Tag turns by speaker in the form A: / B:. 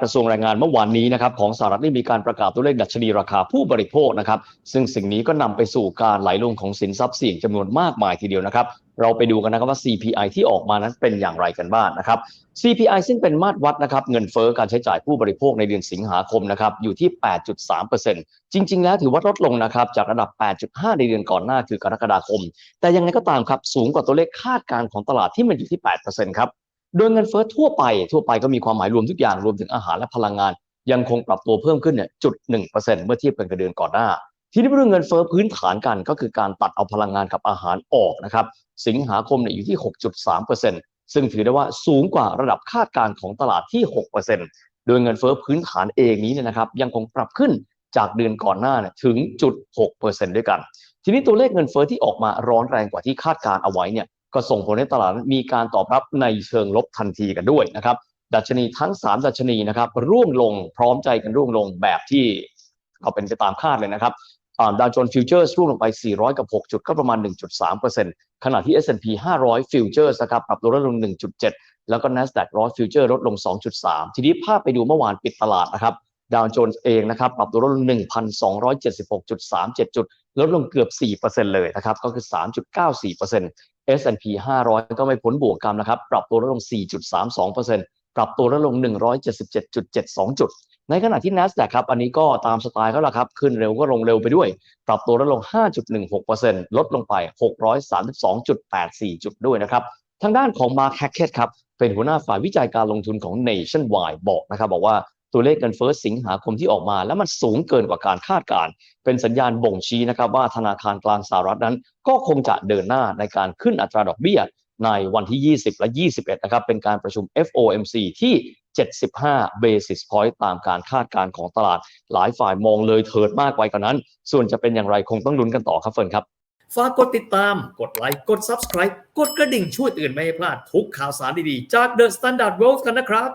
A: กระทรวงแรงงานเมื่อวานนี้นะครับของสหรัฐได้มีการประกาศตัวเลขดัชนีราคาผู้บริโภคนะครับซึ่งสิ่งนี้ก็นำไปสู่การไหลลงของสินทรัพย์เสี่ยงจำนวนมากมายทีเดียวนะครับ เราไปดูกันนะครับว่า CPI ที่ออกมานั้นเป็นอย่างไรกันบ้างนะครับ CPI ซึ่งเป็นมาตรวัดนะครับเงินเฟ้อการใช้จ่ายผู้บริโภคในเดือนสิงหาคมนะครับอยู่ที่ 8.3%จริง ๆ แล้วถือว่าลดลงนะครับจากระดับ 8.5 ในเดือนก่อนหน้าคือกรกฎาคม แต่ยังไงก็ตามครับสูงกว่าตัวเลขคาดการณ์ของตลาดที่มันอยู่ที่ 8%ครับ โดยเงินเฟ้อทั่วไปทั่วไปก็มีความหมายรวมทุกอย่างรวมถึงอาหารและพลังงาน ยังคงปรับตัวเพิ่มขึ้นเนี่ยจุดหนึ่งเปอร์เซ็นต์เมื่อเทียบกันกับเดือนก่อนหน้า ทีนี้เรื่องเงินเฟ้อพื้นฐานกันก็คือการตัดเอาพลังงานกับอาหารออกนะครับสิงหาคมเนี่ยอยู่ที่ 6.3เปอร์เซ็นต์ซึ่งถือได้ว่าสูงกว่าระดับคาดการณ์ของตลาดที่6เปอร์เซ็นต์โดยเงินเฟ้อพื้นฐานเองนี้เนี่ยนะครับยังคงปรับขึ้นจากเดือนก่อนหน้าเนี่ยถึงจุด6เปอร์เซ็นต์ด้วยกัน ทีนี้ตัวเลขเงินเฟ้อที่ออกมาร้อนแรงกว่าที่คาดการเอาไว้เนี่ย ก็ส่งผลให้ตลาดมีการตอบรับในเชิงลบทันทีกันด้วยนะครับ ดัชนีทั้ง 3 ดัชนีนะครับร่วงลงพร้อมใจกันร่วงลงแบบที่ก็เป็นไปตามคาดเลยนะครับดาวโจนส์ฟิวเจอร์สร่วงลงไป 400 กับ 6 จุดก็ประมาณ 1.3%ขณะที่ S&P 500 ฟิวเจอร์สนะครับปรับตัวลดลง 1.7 แล้วก็ NASDAQ 100ฟิวเจอร์ลดลง 2.3 ทีนี้ภาพไปดูเมื่อวานปิดตลาดนะครับดาวโจนส์เองนะครับปรับตัวลดลง 1,276.37 จุด ลดลงเกือบ 4%เลยนะครับ ก็คือ 3.94% S&P 500 ก็ไม่พ้นบวกกรรมนะครับ ปรับตัวลดลง 4.32%ปรับตัวลดลง 177.72 จุด ในขณะที่ NASDAQ ครับ อันนี้ก็ตามสไตล์เขาละครับ ขึ้นเร็วก็ลงเร็วไปด้วย ปรับตัวลดลง 5.16%ลดลงไป 632.84 จุดด้วยนะครับ ทางด้านของ Mark Hackett ครับ เป็นหัวหน้าฝ่ายวิจัยการลงทุนของ Nationwide บอกนะครับบอกว่า ตัวเลขเงินเฟ้อสิงหาคมที่ออกมา แล้วมันสูงเกินกว่าการคาดการณ์เป็นสัญญาณบ่งชี้นะครับว่าธนาคารกลางสหรัฐนั้น ก็คงจะเดินหน้าในการขึ้นอัตราดอกเบี้ยในวันที่ 20 และ 21 นะครับ เป็นการประชุม FOMC ที่ 75 basis point ตามการคาดการณ์ของตลาด หลายฝ่ายมองเลยเถิดมากไปกว่านั้น ส่วนจะเป็นอย่างไรคงต้องลุ้นกันต่อครับเฟิร์นครับ
B: ฝากกดติดตาม กดไลค์ กด Subscribe กดกระดิ่งช่วยเตือนไม่ให้พลาดทุกข่าวสารดีๆ จาก The Standard World กันนะครับ